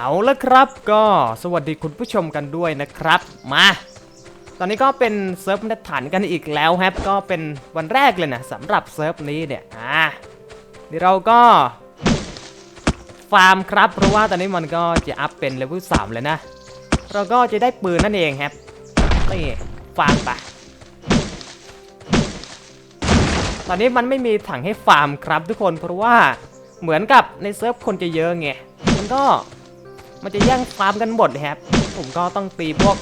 เอาละครับก็สวัสดีคุณผู้ชมกันด้วยนะครับมา ตอนนี้ก็เป็นเซิร์ฟมาตรฐานกันอีกแล้วครับก็เป็นวันแรกเลยนะสำหรับเซิร์ฟนี้เนี่ยอ่าเดี๋ยวเราก็ฟาร์มครับเพราะว่าตอนนี้มันก็จะอัพเป็นเลเวล3เลยนะ เราก็จะได้ปืนนั่นเองครับนี่ฟาร์มไปตอนนี้มันไม่มีถังให้ฟาร์มครับทุกคนเพราะว่าเหมือนกับในเซิร์ฟคนจะเยอะไงมันก็ มันจะแย่งฟาร์มกันหมดเลยครับ ผมก็ต้องตีพวก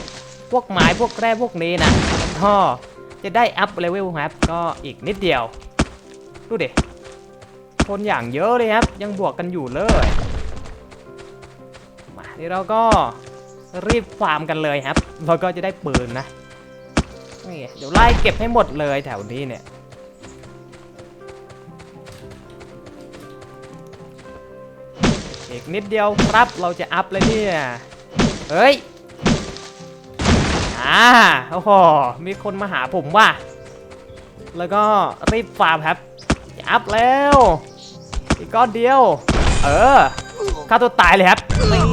พวกไม้พวกแร่พวกนี้นะก็จะได้อัพเลเวลครับ ก็อีกนิดเดียว ดูดิคนอย่างเยอะเลยครับ ยังบวกกันอยู่เลยมานี่เราก็รีบฟาร์มกันเลยครับ เราก็จะได้ปืนนะนี่เดี๋ยวไล่เก็บให้หมดเลยแถวนี้เนี่ย อีกนิดเดียวครับเราจะอัพเลยเนี่ย เฮ้ย อ่า โอ้โห มีคนมาหาผมว่ะ แล้วก็รีบฟาร์มครับจะอัพแล้ว อีกก้อนเดียว เออฆ่าตัวตายเลยครับ นี่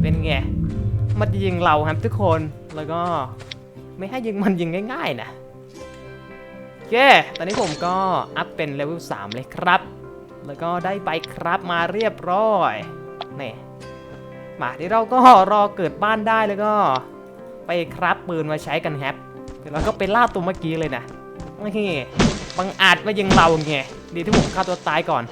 เป็นไง มันยิงเราครับทุกคน แล้วก็ไม่ให้ยิงมันยิงง่ายๆนะโอเค ตอนนี้ผมก็อัพเป็นเลเวล3เลยครับ แล้วก็ได้ใบครับมาเรียบร้อยนี่มาที่เราก็รอเกิดบ้านได้แล้วก็ ไปครับปืนมาใช้กันครับเดี๋ยวเราก็ไปล่าตัวเมื่อกี้เลยนะนี่บังอาจมายิงเราไงดีที่ผมฆ่าตัวตายก่อน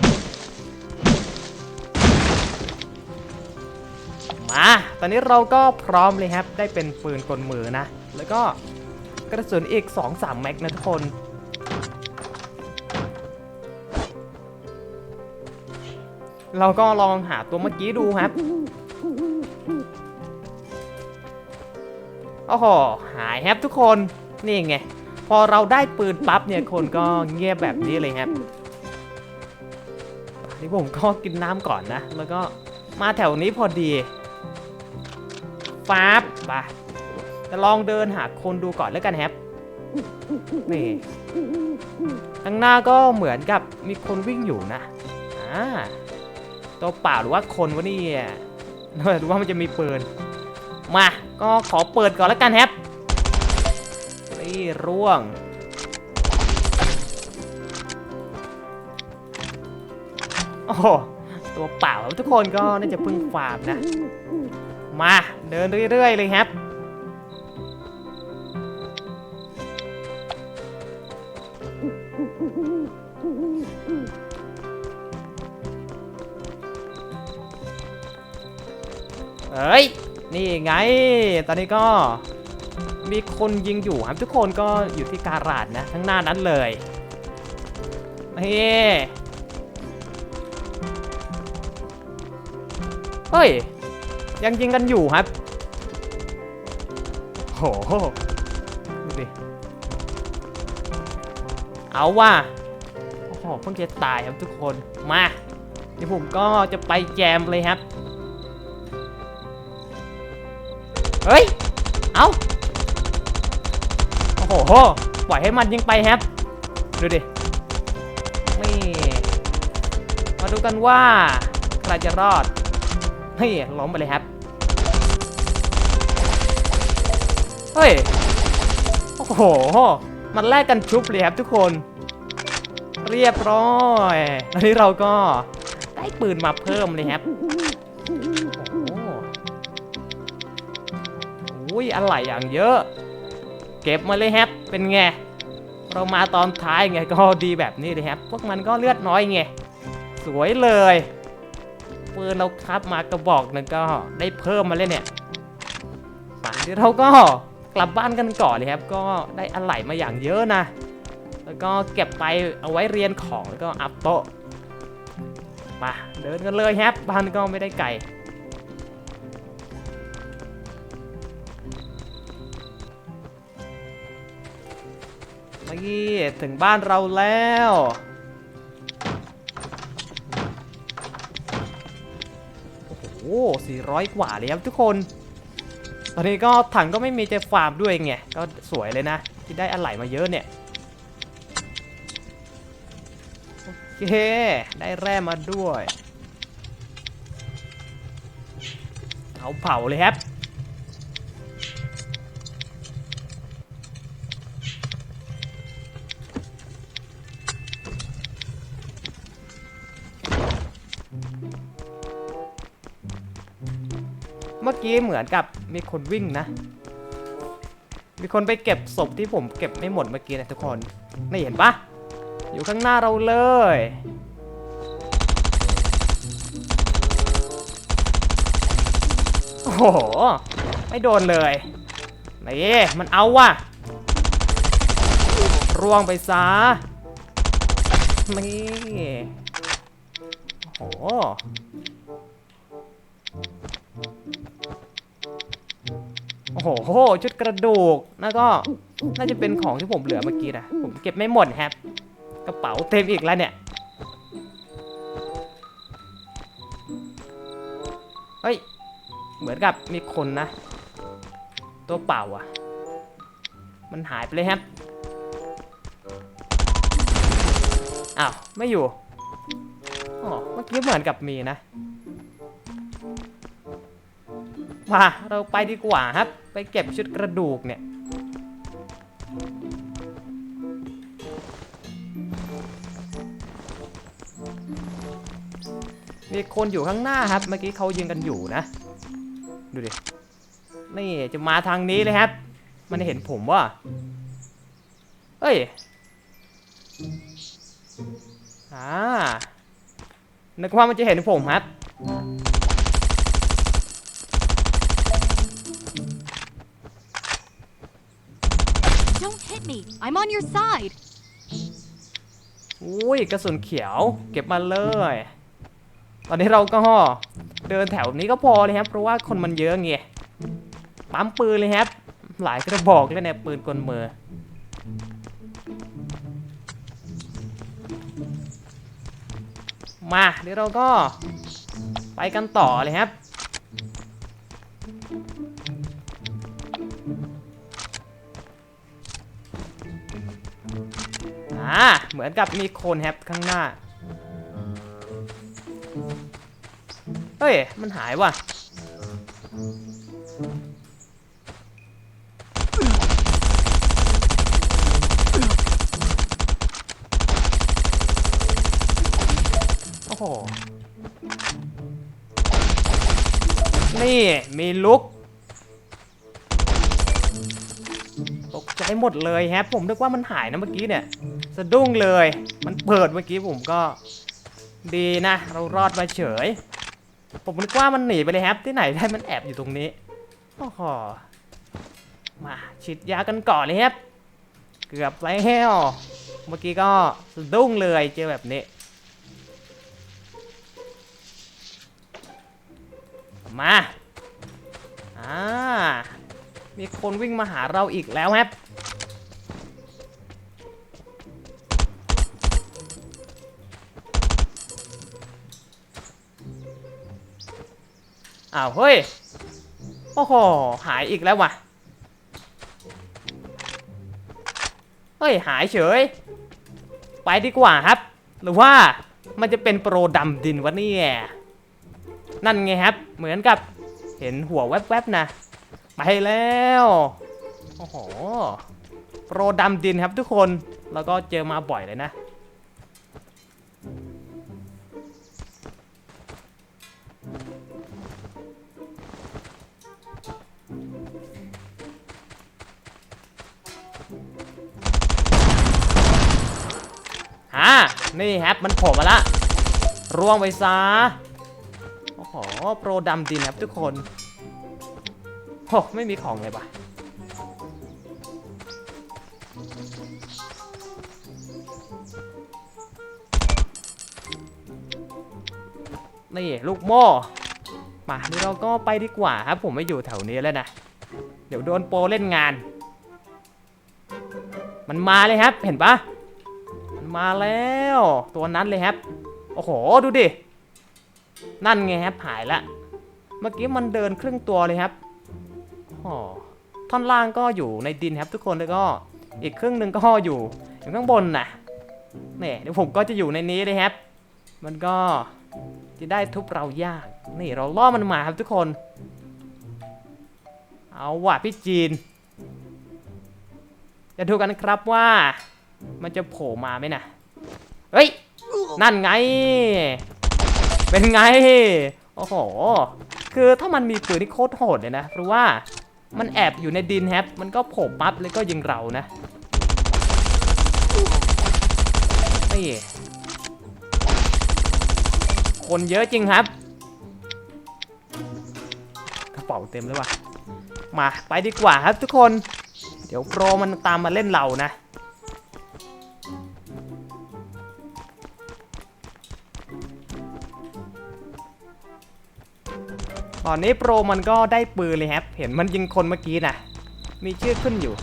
มา ตอนนี้เราก็พร้อมเลยครับ ได้เป็นปืนกลมือนะ แล้วก็กระสุนอีก 2-3 แม็กนะทุกคน เราก็ลองหาตัวเมื่อกี้ดูครับโอ้โหหายครับทุกคน นี่ไง พอเราได้ปืนปั๊บเนี่ยคนก็เงียบแบบนี้เลยครับนี่ผมก็กินน้ำก่อนนะ แล้วก็มาแถวนี้พอดีฟ้าบไปจะลองเดินหาคนดูก่อนแล้วกันครับนี่ข้างหน้าก็เหมือนกับมีคนวิ่งอยู่นะอ่า ตัวเปล่าหรือว่าคนวะนี่ยหรือว่ามันจะมีปืน มา ก็ขอเปิดก่อนแล้วกันครับ นี่ร่วง โอ้โหตัวเปล่าทุกคนก็น่าจะเพึ่งฟาร์มนะ มาเดินเรื่อยๆเลยครับ เอ้ย นี่ไง ตอนนี้ก็มีคนยิงอยู่ครับทุกคนก็อยู่ที่การาดนะทั้งหน้านั้นเลยเฮ้เฮ้ย ยังยิงกันอยู่ครับ โหดูดิ เอาว่าโอ้โหเพิ่งจะตายครับทุกคน มาเดี๋ยวผมก็จะไปแจมเลยครับ เอาโอ้โห ปล่อยให้มันยิงไปแฮปดูดิ นี่ มาดูกันว่า ใครจะรอด เฮ้ย ล้มไปเลยครับ เฮ้ย โอ้โห มันแลกกันชุบเลยครับทุกคน เรียบร้อย อันนี้เราก็ได้ปืนมาเพิ่มเลยครับ อุ้ยอะไรอย่างเยอะ เก็บมาเลยแฮปเป็นไง เรามาตอนท้ายไงก็ดีแบบนี้เลยแฮปพวกมันก็เลือดน้อยไง สวยเลยปืนเราครับมากระบอกหนึงก็ได้เพิ่มมาเลยเนี่ยป่านที่เราก็กลับบ้านกันก่อนเลยครับ ก็ได้อะไหล่มาอย่างเยอะนะ แล้วก็เก็บไปเอาไว้เรียนของแล้วก็อัพโต๊ะมาเดินกันเลยแฮปบ้านก็ไม่ได้ไกล นี่ถึงบ้านเราแล้ว โอ้โห400 กว่าเลยครับทุกคน ตอนนี้ก็ถังก็ไม่มีเจฟาร์มด้วยไง ก็สวยเลยนะ ที่ได้อะไหล่มาเยอะเนี่ย โอเค ได้แร่มาด้วย เอาเผาเลยครับ เมื่อกี้เหมือนกับมีคนวิ่งนะ มีคนไปเก็บศพที่ผมเก็บไม่หมดเมื่อกี้นะทุกคนไม่เห็นปะอยู่ข้างหน้าเราเลย โอ้โห ไม่โดนเลย นี่มันเอาว่ะ ร่วงไปซะนี่ โอ้โหโห ชุดกระดูก แล้วก็น่าจะเป็นของที่ผมเหลือเมื่อกี้นะ ผมเก็บไม่หมดครับ กระเป๋าเต็มอีกแล้วเนี่ย เฮ้ย เหมือนกับมีคนนะ ตัวเป่าอะ มันหายไปเลยครับ อ้าว ไม่อยู่ กี้เหมือนกับมีนะมาเราไปดีกว่าครับ ไปเก็บชุดกระดูกเนี่ย มีคนอยู่ข้างหน้าครับ เมื่อกี้เขายิงกันอยู่นะ ดูดิ นี่จะมาทางนี้เลยครับ มันเห็นผมว่า เอ้ย อ่า นึกว่ามันจะเห็นผมครับ Don't hit me. I'm on your side. อุ้ยกระสุนเขียว เก็บมาเลย ตอนนี้เราก็เดินแถวนี้ก็พอเลยครับ เพราะว่าคนมันเยอะไงปั๊มปืนเลยครับ หลายกระบอกเลยเนี่ยปืนกลมือ มาเดี๋ยวเราก็ไปกันต่อเลยครับอ่าเหมือนกับมีคนแฮปข้างหน้า เฮ้ย มันหายว่ะ นี่มีลุก ตกใจหมดเลยแฮปผมนึกว่ามันหายนะเมื่อกี้เนี่ย สะดุ้งเลย มันเปิดเมื่อกี้ผมก็ดีนะ เรารอดมาเฉย ผมนึกว่ามันหนีไปเลยแฮปที่ไหนได้มันแอบอยู่ตรงนี้โอ้โหมาฉีดยากันก่อนเลยแฮปเกือบแล้ว เมื่อกี้ก็สะดุ้งเลยเจอแบบนี้ มาอ่ามีคนวิ่งมาหาเราอีกแล้วครับอ้าวเฮ้ย โอ้โห หายอีกแล้วว่ะ เฮ้ย หายเฉย ไปดีกว่าครับ หรือว่ามันจะเป็นโปรดำดินวะเนี่ย นั่นไงครับ เหมือนกับเห็นหัวแวบๆนะไปแล้วโอ้โหโปรดำดินครับทุกคนแล้วก็เจอมาบ่อยเลยนะอ่านี่ครับมันโผล่มาละร่วงไปซะ โอ้โหโปรดำดินครับทุกคนโอ้ไม่มีของเลยปะนี่ลูกโม่มานี่เราก็ไปดีกว่าครับ ผมไม่อยู่แถวนี้แล้วนะ เดี๋ยวโดนโปรเล่นงาน มันมาเลยครับ เห็นปะมันมาแล้ว ตัวนั้นเลยครับ โอ้โห ดูดิ นั่นไงครับหายละ เมื่อกี้มันเดินครึ่งตัวเลยครับอ๋อท่อนล่างก็อยู่ในดินครับทุกคนแล้วก็อีกครึ่งหนึ่งก็อยู่อยู่ข้างบนนะนี่เดี๋ยวผมก็จะอยู่ในนี้เลยครับ มันก็จะได้ทุบเรายาก นี่เราล่อมันมาครับทุกคน เอาว่ะพี่จีน จะดูกันครับว่า มันจะโผล่มาไหมนะ เฮ้ย นั่นไง เป็นไง โอ้โห คือถ้ามันมีปืนที่โคตรโหดเลยนะ เพราะว่ามันแอบอยู่ในดินแฮปมันก็โผล่ปั๊บแล้วก็ยิงเรานะนี่คนเยอะจริงครับ กระเป๋าเต็มเลยว่ะ มาไปดีกว่าครับทุกคน เดี๋ยวโปรมันตามมาเล่นเรานะ ตอนนี้โปรมันก็ได้ปืนเลยครับ เห็นมันยิงคนเมื่อกี้นะมีชื่อขึ้นอยู่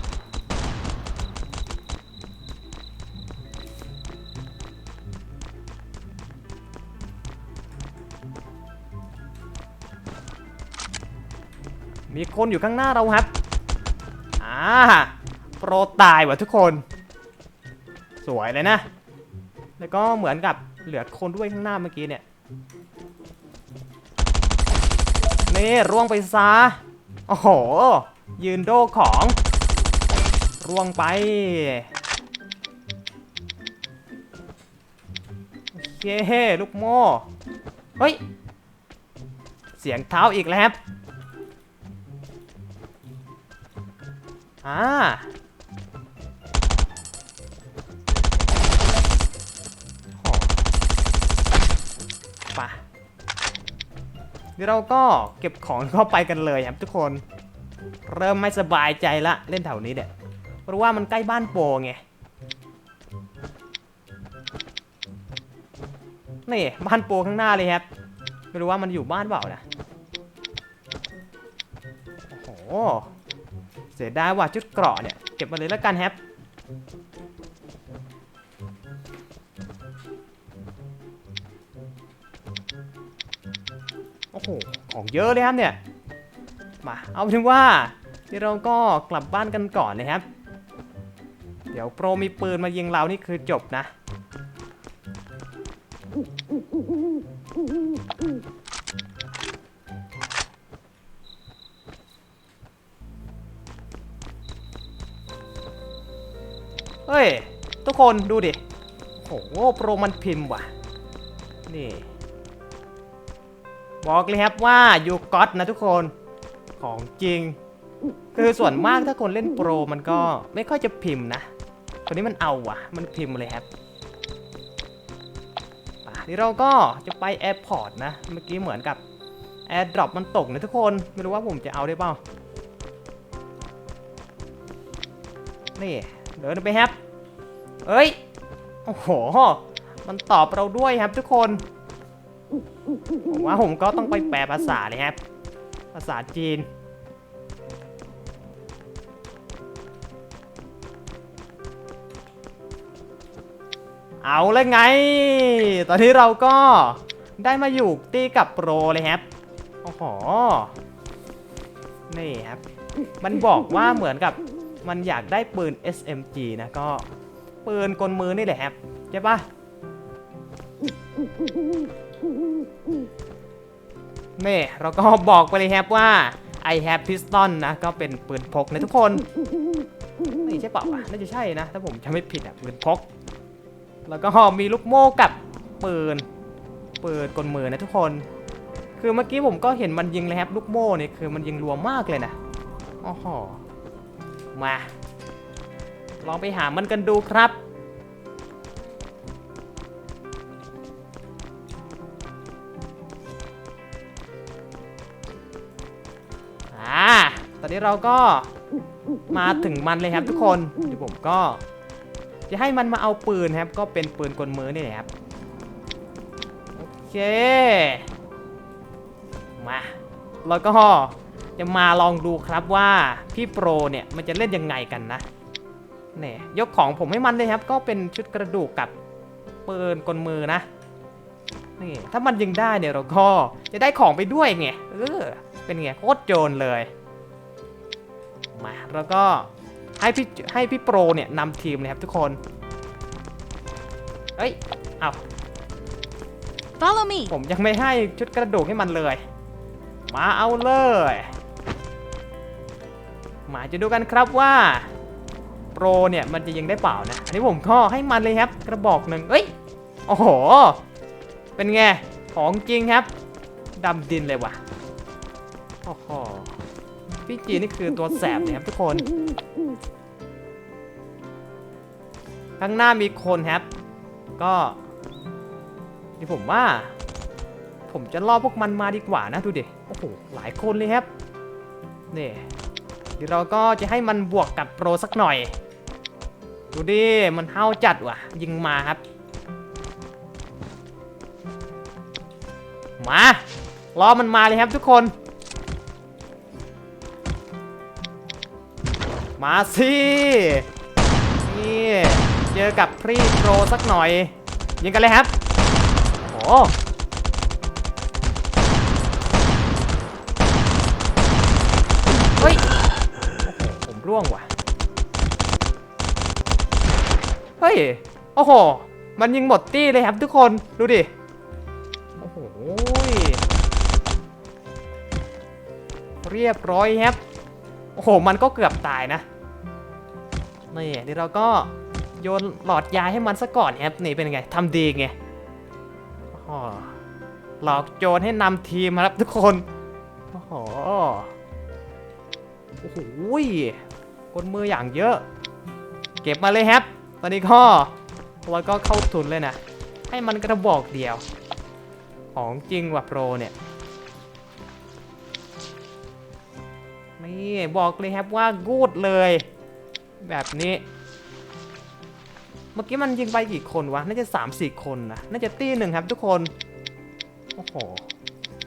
มีคนอยู่ข้างหน้าเราครับ อ่า โปรตายว่ะทุกคน สวยเลยนะ แล้วก็เหมือนกับเหลือคนด้วยข้างหน้าเมื่อกี้เนี่ย นี่ร่วงไปซะ โอ้โห ยืนโดของ ร่วงไป โอเค ลูกโม่ เฮ้ย เสียงเท้าอีกแล้วครับอ่า เดี๋ยวเราก็เก็บของเข้าไปกันเลยครับทุกคน เริ่มไม่สบายใจละเล่นแถวนี้เนี่ยเพราะว่ามันใกล้บ้านโปไง นี่บ้านโปข้างหน้าเลยครับ ไม่รู้ว่ามันอยู่บ้านเปล่านะ โอ้โห เสียดายว่าชุดเกราะเนี่ย เก็บมาเลยแล้วกันแฮป โหของเยอะเลยครับเนี่ยมาเอาเป็นว่าเดี๋ยวเราก็กลับบ้านกันก่อนนะครับ เดี๋ยวโปรมีปืนมายิงเรานี่คือจบนะ เฮ้ย ทุกคนดูดิโอ้โหโปรมันพิมพ์ว่ะ นี่ บอกเลยครับว่ายูก็ตนะทุกคนของจริง คือส่วนมากถ้าคนเล่นโปรมันก็ไม่ค่อยจะพิมพ์นะคนนี้มันเอาว่ะ มันพิมพ์เลยครับนี่เราก็จะไปแอร์พอร์ตนะ เมื่อกี้เหมือนกับแอร์ดรอปมันตกนะทุกคน ไม่รู้ว่าผมจะเอาได้เปล่า นี่ เดินไปครับ เอ้ย โอ้โห มันตอบเราด้วยครับทุกคน ผมว่าผมก็ต้องไปแปลภาษาเลยครับ ภาษาจีน เอาเลยไง ตอนนี้เราก็ได้มาอยู่ตีกับโปรเลยครับ โอ้โห นี่ครับ มันบอกว่าเหมือนกับมันอยากได้ปืน SMG นะก็ปืนกลมือนี่แหละครับ ใช่ปะ นี่เราก็บอกไปเลยครับว่า I have pistol นะ ก็เป็นปืนพกนะทุกคนนี่ใช่เปล่าวะน่าจะใช่นะ ถ้าผมจำไม่ผิดอะปืนพก แล้วก็มีลูกโม่กับปืนปืนกลมือนะทุกคน คือเมื่อกี้ผมก็เห็นมันยิงเลยครับลูกโม่เนี่ยคือมันยิงรัวมากเลยนะอ้โหมา ลองไปหามันกันดูครับ อนนี้เราก็มาถึงมันเลยครับทุกคนเดี๋ยวผมก็ จะให้มันมาเอาปืนครับ ก็เป็นปืนกลมือนี่แหละครับโอเคมาแล้วก็จะมาลองดูครับว่าพี่โปรเนี่ยมันจะเล่นยังไงกันนะเนี่ยยกของผมให้มันเลยครับ ก็เป็นชุดกระดูกกับปืนกลมือนะนี่ถ้ามันยิงได้เนี่ยเราก็จะได้ของไปด้วยไงเออเป็นไงโคตรโจรเลย มา แล้วก็ให้พี่ให้พี่โปรเนี่ยนำทีมเลยครับทุกคน เอ้ย เอา Follow me. ผมยังไม่ให้ชุดกระดูกให้มันเลย มาเอาเลยมมาจะดูกันครับว่า โปรเนี่ยมันจะยิงได้เปล่านะ อันนี้ผมข้อให้มันเลยครับ กระบอกหนึ่งเอ้ย โอ้โห เป็นไง ของจริงครับดำดินเลยว่ะ โอ้โห พี่จีนี่คือตัวแสบเลยครับทุกคน ข้างหน้ามีคนครับ ก็ที่ผมว่า ผมจะล่อพวกมันมาดีกว่านะดูดิโอ้โหหลายคนเลยครับนี่เดี๋ยวเราก็จะให้มันบวกกับโปรสักหน่อย ดูดิ มันเฮาจัดว่ะ ยิงมาครับ มา รอมันมาเลยครับทุกคน มาสินี่เจอกับพรีโปรสักหน่อย ยิงกันเลยครับโอ้โหเฮ้ยโอ้โหผมร่วงว่ะ เฮ้ย โอ้โห มันยิงหมดตี้เลยครับทุกคน ดูดิ โอ้โห เรียบร้อยครับ โอ้โห มันก็เกือบตายนะ นี่เดี๋ยวเราก็โยนหลอดยาให้มันซะก่อนครับนี่เป็นไงทำดีไงหลอกโจรให้นำทีมครับทุกคน โอ้โห โอ้โหกดมืออย่างเยอะ เก็บมาเลยครับ ตอนนี้ก็เราก็เข้าทุนเลยนะ ให้มันกระบอกเดียว ของจริงว่ะโปรเนี่ย นี่บอกเลยครับว่ากูดเลย แบบนี้ เมื่อกี้มันยิงไปกี่คนวะ น่าจะ3ามสี่คนนะ น่าจะตีหนึ่งครับทุกคน โอ้โห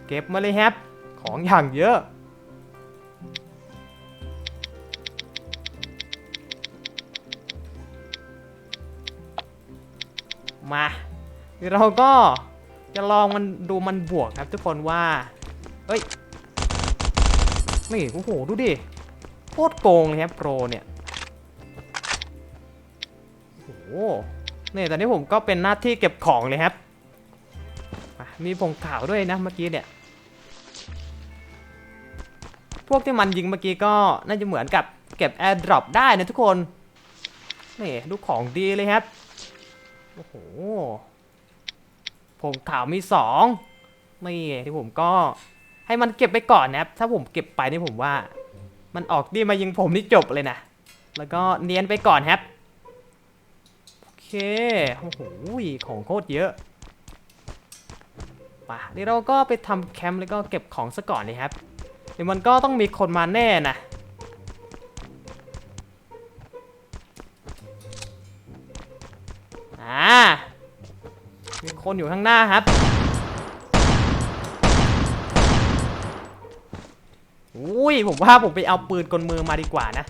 เก็บมาเลยครับ ของอย่างเยอะ มาเราก็จะลองมันดูมันบวกครับทุกคนว่าเฮ้ย นี่ โอ้โห ดูดิ โคตรโกงเลยครับโปรเนี่ย นี่ตอนนี้ผมก็เป็นหน้าที่เก็บของเลยครับ มีผงขาวด้วยนะเมื่อกี้เนี่ย พวกที่มันยิงเมื่อกี้ก็น่าจะเหมือนกับเก็บแอร์ดรอปได้นะทุกคน นี่ดูของดีเลยครับ โอ้โหผมขาวมีสองนี่ที่ผมก็ให้มันเก็บไปก่อนนะครับ ถ้าผมเก็บไปนี่ผมว่า มันออกดีมายิงผมนี่จบเลยนะ แล้วก็เนียนไปก่อนครับ เค โอ้โห ของโคตรเยอะป่ะเดี๋ยวเราก็ไปทำแคมป์แล้วก็เก็บของซะก่อนเลยครับ เดี๋ยวมันก็ต้องมีคนมาแน่นะ อ่า มีคนอยู่ข้างหน้าครับอุ้ยผมว่าผมไปเอาปืนกลมือมาดีกว่านะ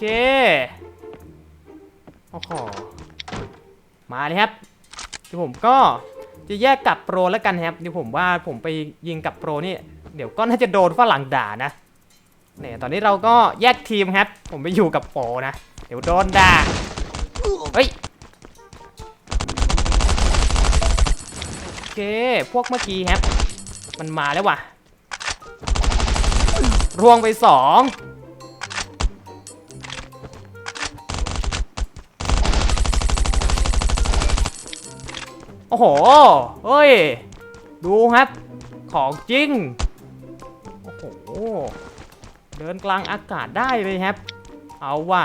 เค โอ้โห มาเลยครับเดี๋ยวผมก็จะแยกกับโปรแล้วกันครับเดี๋ยวผมว่าผมไปยิงกับโปรนี่ เดี๋ยวก็น่าจะโดนฝรั่งด่านะเนี่ยตอนนี้เราก็แยกทีมครับ ผมไปอยู่กับโปรนะ เดี๋ยวโดนด่า เฮ้ยโอเค พวกเมื่อกี้ครับ มันมาแล้วว่ะ รวงไปสอง โอ้โหเฮ้ย ดูครับ ของจริง โอ้โห เดินกลางอากาศได้เลยครับ เอาว่ะ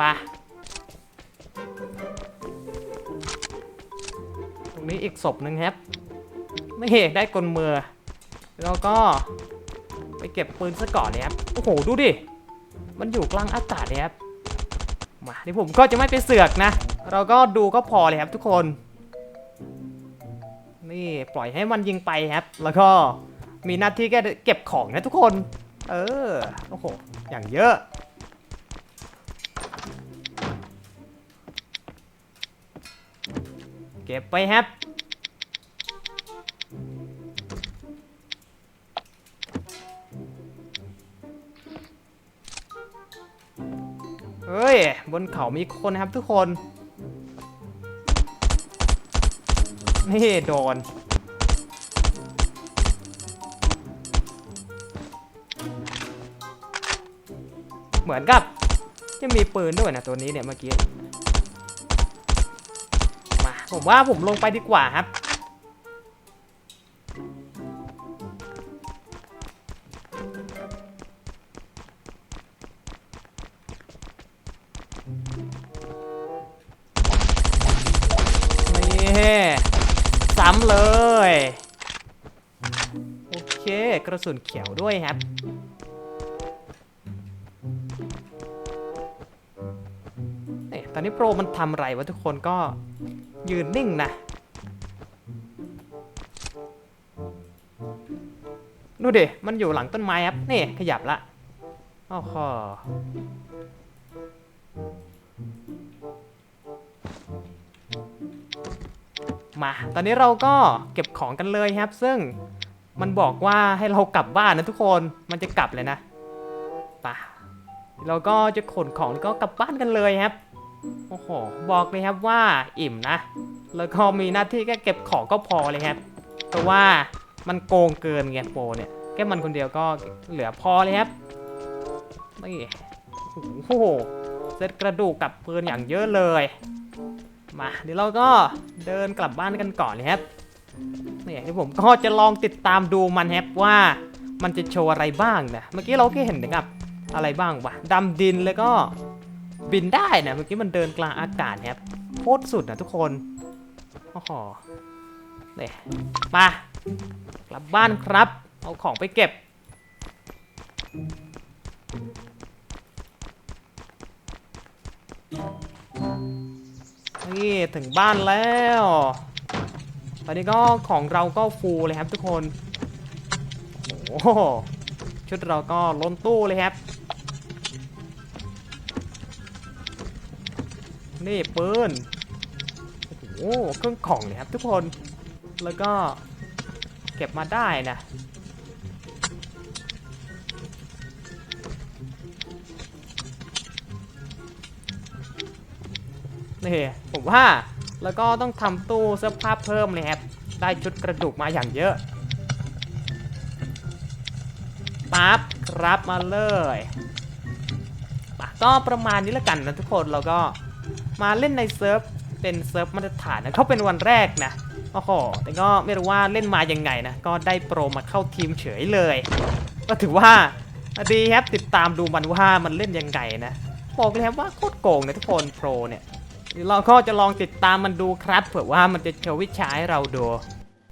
ปะตรงนี้อีกศพหนึ่งครับ ไม่เห็นได้กลมือ แล้วก็ไปเก็บปืนซะก่อนเลยครับ โอ้โห ดูดิ มันอยู่กลางอากาศเลยครับ เดี๋ยวผมก็จะไม่ไปเสือกนะ เราก็ดูก็พอเลยครับทุกคน นี่ปล่อยให้มันยิงไปครับ แล้วก็มีหน้าที่แค่เก็บของนะทุกคน เออ โอ้โห อย่างเยอะเก็บไปครับ ย บนเขามีคนนะครับทุกคน นี่โดน เหมือนกับจะมีปืนด้วยนะตัวนี้เนี่ยเมื่อกี้ มา ผมว่าผมลงไปดีกว่าครับ ซ้ำเลย โอเค กระสุนเขียวด้วยครับ เนี่ยตอนนี้โปรมันทำไรวะทุกคนก็ยืนนิ่งนะ ดูดิ มันอยู่หลังต้นไม้ครับ นี่ขยับละ โอ้โห มา ตอนนี้เราก็เก็บของกันเลยครับ ซึ่งมันบอกว่าให้เรากลับบ้านนะทุกคน มันจะกลับเลยนะไป่ะเราก็จะขนของแล้วก็กลับบ้านกันเลยครับ โอ้โห บอกเลยครับว่าอิ่มนะ แล้วก็มีหน้าที่แค่เก็บของก็พอเลยครับ เพราะว่ามันโกงเกินไงโปเนี่ย แค่มันคนเดียวก็เหลือพอเลยครับ นี่ โอ้โห เซตกระดูกกับปืนอย่างเยอะเลย มาเดี๋ยวเราก็เดินกลับบ้านกันก่อนเลยครับนี่ที่ผมก็จะลองติดตามดูมันครับว่ามันจะโชว์อะไรบ้างนะเมื่อกี้เราแค่เห็นนะครับอะไรบ้างวะดำดินแล้วก็บินได้นะเมื่อกี้มันเดินกลางอากาศครับโคตรสุดนะทุกคนโอ้โหนี่มากลับบ้านครับ เอาของไปเก็บ นี่ถึงบ้านแล้ว ตอนนี้ก็ของเราก็ฟูลเลยครับทุกคนโอ้โหชุดเราก็ล้นตู้เลยครับ นี่ปืนโอ้โหเครื่องของเลยครับทุกคนแล้วก็เก็บมาได้นะ นี่ผมว่าแล้วก็ต้องทำตู้เสื้อผ้าเพิ่มเลยครับ ได้ชุดกระดูกมาอย่างเยอะปั๊บครับมาเลยก็ประมาณนี้ล้วกันนะทุกคนเราก็มาเล่นในเซิร์ฟเป็นเซิร์ฟมาตรฐานนะเขาเป็นวันแรกนะโอ้โหแต่ก็ไม่รู้ว่าเล่นมายังไงนะก็ได้โปรมาเข้าทีมเฉยเลย ก็ถือว่าดีครับติดตามดูมันว่ามันเล่นยังไงนะบอกเลยครับว่าโคตรโกงนะทุกคนโปรเนี่ย เราก็จะลองติดตามมันดูครับเผื่อว่ามันจะโชว์วิชาให้เราดู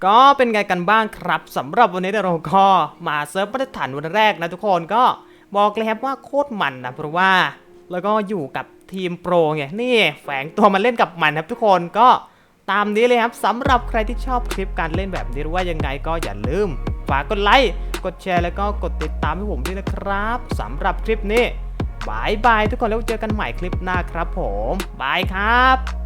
ก็เป็นไงกันบ้างครับสำหรับวันนี้เราก็มาเซิร์ฟมาตรฐานวันแรกนะทุกคนก็บอกเลยครับว่าโคตรมันนะเพราะว่า แล้วก็อยู่กับทีมโปรไงนี่แฝงตัวมาเล่นกับมันครับทุกคนก็ตามนี้เลยครับสำหรับใครที่ชอบคลิปการเล่นแบบนี้หรือว่ายังไงก็อย่าลืมฝากกดไลค์กดแชร์แล้วก็กดติดตามให้ผมด้วยนะครับสำหรับคลิปนี้ บายบายทุกคนแล้วเจอกันใหม่คลิปหน้าครับผมบายครับ